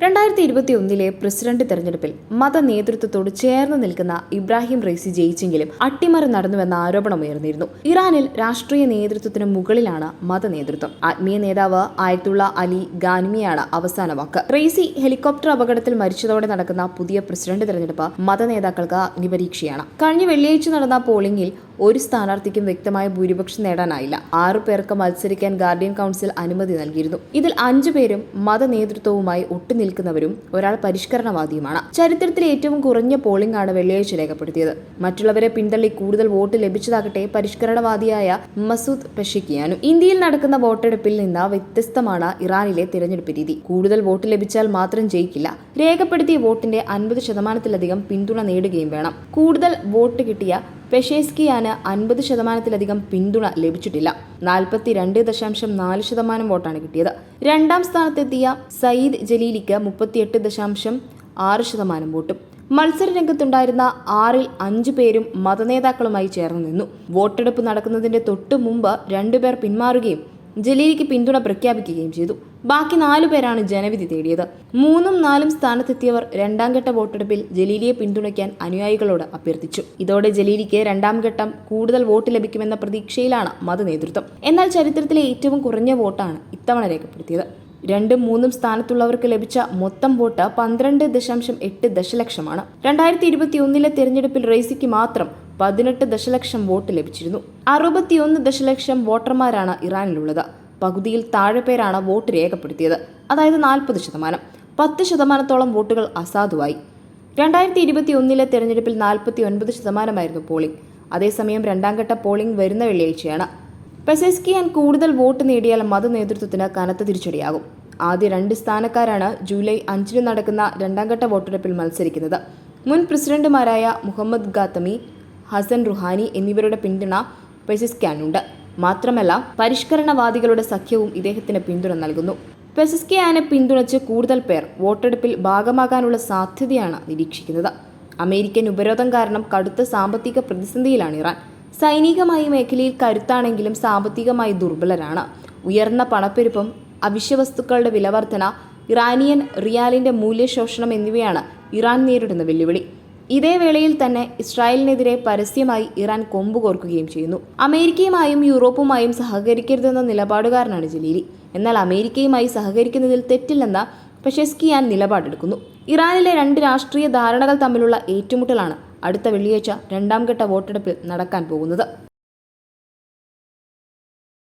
രണ്ടായിരത്തി ഇരുപത്തി ഒന്നിലെ പ്രസിഡന്റ് തെരഞ്ഞെടുപ്പിൽ മത നേതൃത്വത്തോട് ചേർന്ന് നിൽക്കുന്ന ഇബ്രാഹിം റൈസി ജയിച്ചെങ്കിലും അട്ടിമറി നടന്നുവെന്ന ആരോപണം ഉയർന്നിരുന്നു ഇറാനിൽ രാഷ്ട്രീയ നേതൃത്വത്തിന് മുകളിലാണ് മത നേതൃത്വം ആത്മീയ നേതാവ് ആയത്തുള്ള അലി ഗാൻമിയാണ് അവസാന വാക്ക്. റൈസി ഹെലികോപ്റ്റർ അപകടത്തിൽ മരിച്ചതോടെ നടക്കുന്ന പുതിയ പ്രസിഡന്റ് തെരഞ്ഞെടുപ്പ് മത നേതാക്കൾക്ക് അഗ്നിപരീക്ഷയാണ് കഴിഞ്ഞ വെള്ളിയാഴ്ച നടന്ന പോളിംഗിൽ ഒരു സ്ഥാനാർത്ഥിക്കും വ്യക്തമായ ഭൂരിപക്ഷം നേടാനായില്ല. ആറു പേർക്ക് മത്സരിക്കാൻ ഗാർഡിയൻ കൗൺസിൽ അനുമതി നൽകിയിരുന്നു. ഇതിൽ അഞ്ചു പേരും മത നേതൃത്വവുമായി ഒട്ടുനിൽക്കുന്നവരും ഒരാൾ പരിഷ്കരണവാദിയുമാണ്. ചരിത്രത്തിലെ ഏറ്റവും കുറഞ്ഞ പോളിംഗ് ആണ് വെള്ളിയാഴ്ച രേഖപ്പെടുത്തിയത്. മറ്റുള്ളവരെ പിന്തള്ളി കൂടുതൽ വോട്ട് ലഭിച്ചതാകട്ടെ പരിഷ്കരണവാദിയായ മസൂദ് പെഷിക്കിയാനും. ഇന്ത്യയിൽ നടക്കുന്ന വോട്ടെടുപ്പിൽ നിന്ന് വ്യത്യസ്തമാണ് ഇറാനിലെ തിരഞ്ഞെടുപ്പ് രീതി. കൂടുതൽ വോട്ട് ലഭിച്ചാൽ മാത്രം ജയിക്കില്ല. രേഖപ്പെടുത്തിയ വോട്ടിന്റെ അൻപത് ശതമാനത്തിലധികം പിന്തുണ നേടുകയും വേണം. കൂടുതൽ വോട്ട് കിട്ടിയ പെഷേസ്കിയാന് അൻപത് ശതമാനത്തിലധികം പിന്തുണ ലഭിച്ചിട്ടില്ല. നാൽപ്പത്തിരണ്ട് ദശാംശം നാല് ശതമാനം വോട്ടാണ് കിട്ടിയത്. രണ്ടാം സ്ഥാനത്തെത്തിയ സയ്യിദ് ജലീലിക്ക് മുപ്പത്തിയെട്ട് ദശാംശം ആറ് ശതമാനം വോട്ടും. മത്സര രംഗത്തുണ്ടായിരുന്ന ആറിൽ അഞ്ചു പേരും മതനേതാക്കളുമായി ചേർന്ന് നിന്നു. വോട്ടെടുപ്പ് നടക്കുന്നതിന്റെ തൊട്ടു മുമ്പ് രണ്ടുപേർ പിന്മാറുകയും ജലീലിക്ക് പിന്തുണ പ്രഖ്യാപിക്കുകയും ചെയ്തു. ബാക്കി നാലു പേരാണ് ജനവിധി തേടിയത്. മൂന്നും നാലും സ്ഥാനത്തെത്തിയവർ രണ്ടാം ഘട്ട വോട്ടെടുപ്പിൽ ജലീലിയെ പിന്തുണയ്ക്കാൻ അനുയായികളോട് അഭ്യർത്ഥിച്ചു. ഇതോടെ ജലീലിക്ക് രണ്ടാം ഘട്ടം കൂടുതൽ വോട്ട് ലഭിക്കുമെന്ന പ്രതീക്ഷയിലാണ് മത നേതൃത്വം എന്നാൽ ചരിത്രത്തിലെ ഏറ്റവും കുറഞ്ഞ വോട്ടാണ് ഇത്തവണ രേഖപ്പെടുത്തിയത്. രണ്ടും മൂന്നും സ്ഥാനത്തുള്ളവർക്ക് ലഭിച്ച മൊത്തം വോട്ട് പന്ത്രണ്ട് ദശാംശം എട്ട് ദശലക്ഷമാണ്. രണ്ടായിരത്തി ഇരുപത്തി ഒന്നിലെ തെരഞ്ഞെടുപ്പിൽ റേസിക്ക് മാത്രം പതിനെട്ട് ദശലക്ഷം വോട്ട് ലഭിച്ചിരുന്നു. അറുപത്തിയൊന്ന് ദശലക്ഷം വോട്ടർമാരാണ് ഇറാനിലുള്ളത്. പകുതിയിൽ താഴെ പേരാണ് വോട്ട് രേഖപ്പെടുത്തിയത്. അതായത് നാൽപ്പത് ശതമാനം. പത്ത് ശതമാനത്തോളം വോട്ടുകൾ അസാധുവായി. രണ്ടായിരത്തി ഇരുപത്തി ഒന്നിലെ തെരഞ്ഞെടുപ്പിൽ നാൽപ്പത്തി ഒൻപത് ശതമാനമായിരുന്നു പോളിംഗ്. അതേസമയം രണ്ടാം ഘട്ട പോളിംഗ് വരുന്ന വെള്ളിയാഴ്ചയാണ്. പെസെസ്കിയാൻ കൂടുതൽ വോട്ട് നേടിയാൽ മത നേതൃത്വത്തിന് കനത്ത തിരിച്ചടിയാകും. ആദ്യ രണ്ട് സ്ഥാനക്കാരാണ് ജൂലൈ അഞ്ചിന് നടക്കുന്ന രണ്ടാം ഘട്ട വോട്ടെടുപ്പിൽ മത്സരിക്കുന്നത്. മുൻ പ്രസിഡന്റുമാരായ മുഹമ്മദ് ഗാത്തമി ഹസൻ റുഹാനി എന്നിവരുടെ പിന്തുണ പെസിസ്ക്യാനുണ്ട്. മാത്രമല്ല പരിഷ്കരണവാദികളുടെ സഖ്യവും ഇദ്ദേഹത്തിന് പിന്തുണ നൽകുന്നു. പെസിസ്കിയാനെ പിന്തുണച്ച് കൂടുതൽ പേർ വോട്ടെടുപ്പിൽ ഭാഗമാകാനുള്ള സാധ്യതയാണ് നിരീക്ഷിക്കുന്നത്. അമേരിക്കൻ ഉപരോധം കാരണം കടുത്ത സാമ്പത്തിക പ്രതിസന്ധിയിലാണ് ഇറാൻ. സൈനികമായി മേഖലയിൽ കരുത്താണെങ്കിലും സാമ്പത്തികമായി ദുർബലരാണ്. ഉയർന്ന പണപ്പെരുപ്പം അവശ്യവസ്തുക്കളുടെ വിലവർധന ഇറാനിയൻ റിയാലിന്റെ മൂല്യശോഷണം എന്നിവയാണ് ഇറാൻ നേരിടുന്ന വെല്ലുവിളി. ഇതേ വേളയിൽ തന്നെ ഇസ്രായേലിനെതിരെ പരസ്യമായി ഇറാൻ കൊമ്പുകോർക്കുകയും ചെയ്യുന്നു. അമേരിക്കയുമായും യൂറോപ്പുമായും സഹകരിക്കരുതെന്ന നിലപാടുകാരനാണ് ജലീലി. എന്നാൽ അമേരിക്കയുമായി സഹകരിക്കുന്നതിൽ തെറ്റില്ലെന്ന പെഷെസ്കിയാൻ നിലപാടെടുക്കുന്നു. ഇറാനിലെ രണ്ട് രാഷ്ട്രീയ ധാരണകൾ തമ്മിലുള്ള ഏറ്റുമുട്ടലാണ് അടുത്ത വെള്ളിയാഴ്ച രണ്ടാം ഘട്ട വോട്ടെടുപ്പിൽ നടക്കാൻ പോകുന്നത്.